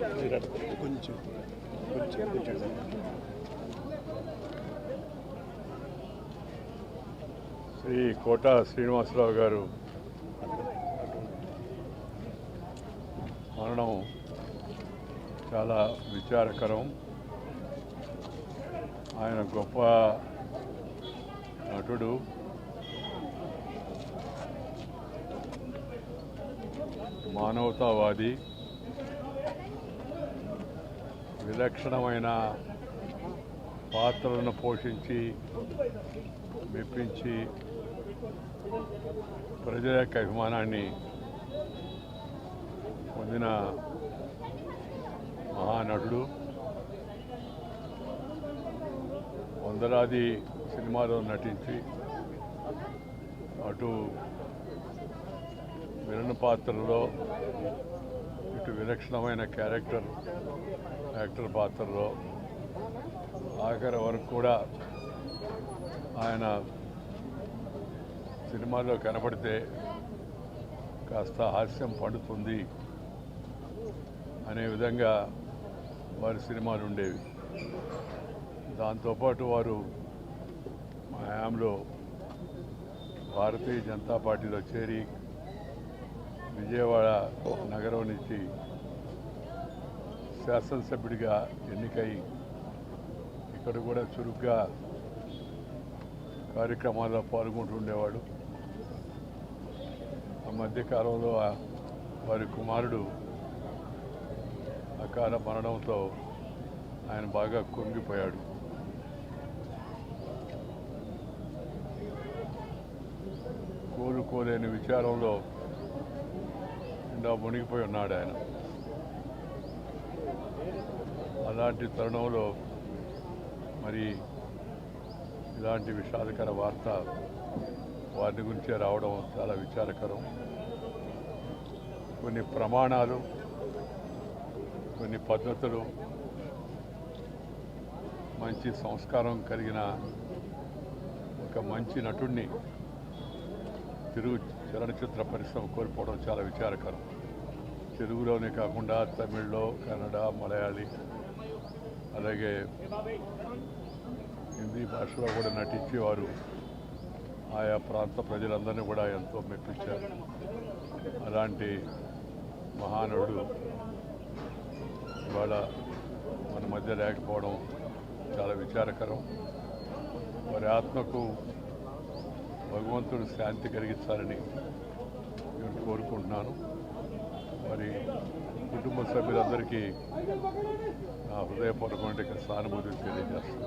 కొంచెం కొంచెం కొంచెం శ్రీ కోట శ్రీనివాసరావు గారు మరణం చాలా విచారకరం. ఆయన గొప్ప నటుడు. మానవతావాది. విలక్షణమైన పాత్రలను పోషించి మెప్పించి ప్రజల యొక్క అభిమానాన్ని పొందిన మహానటుడు. వందలాది సినిమాలో నటించి అటు విలన్ పాత్రలో విలక్షణమైన క్యారెక్టర్ యాక్టర్ పాత్రలో. ఆఖరి వరకు కూడా ఆయన సినిమాలో కనబడితే కాస్త హాస్యం పండుతుంది అనే విధంగా వారి సినిమాలు ఉండేవి. దాంతోపాటు వారు మా హయాంలో భారతీయ జనతా పార్టీలో చేరి విజయవాడ నగరం నుంచి శాసనసభ్యుడిగా ఎన్నికై ఇక్కడ కూడా చురుగ్గా కార్యక్రమాల్లో పాల్గొంటుండేవాడు. ఆ మధ్యకాలంలో వారి కుమారుడు అకాల మరణంతో ఆయన బాగా కుంగిపోయాడు. కోలుకోలేని విచారంలో లేకుండా మునిగిపోయి ఉన్నాడు ఆయన. అలాంటి తరుణంలో మరి ఇలాంటి విషాదకర వార్త వారి గురించే రావడం చాలా విచారకరం. కొన్ని ప్రమాణాలు కొన్ని పద్ధతులు మంచి సంస్కారం కలిగిన ఒక మంచి నటుడిని తిరుగు చలనచిత్ర పరిశ్రమ కోల్పోవడం చాలా విచారకరం. తెలుగులోనే కాకుండా తమిళ్ళో కన్నడ మలయాళీ అలాగే హిందీ భాషలో కూడా నటించి వారు ఆయా ప్రాంత ప్రజలందరినీ కూడా ఎంతో మెప్పించారు. అలాంటి మహానుడు ఇవాళ మన మధ్య లేకపోవడం చాలా విచారకరం. వారి ఆత్మకు భగవంతుడు శాంతి కలిగించాలని నేను కోరుకుంటున్నాను. కుటుంబ సభ్యులందరికీ నా హృదయపూర్వకమైన సానుభూతి తెలియజేస్తాను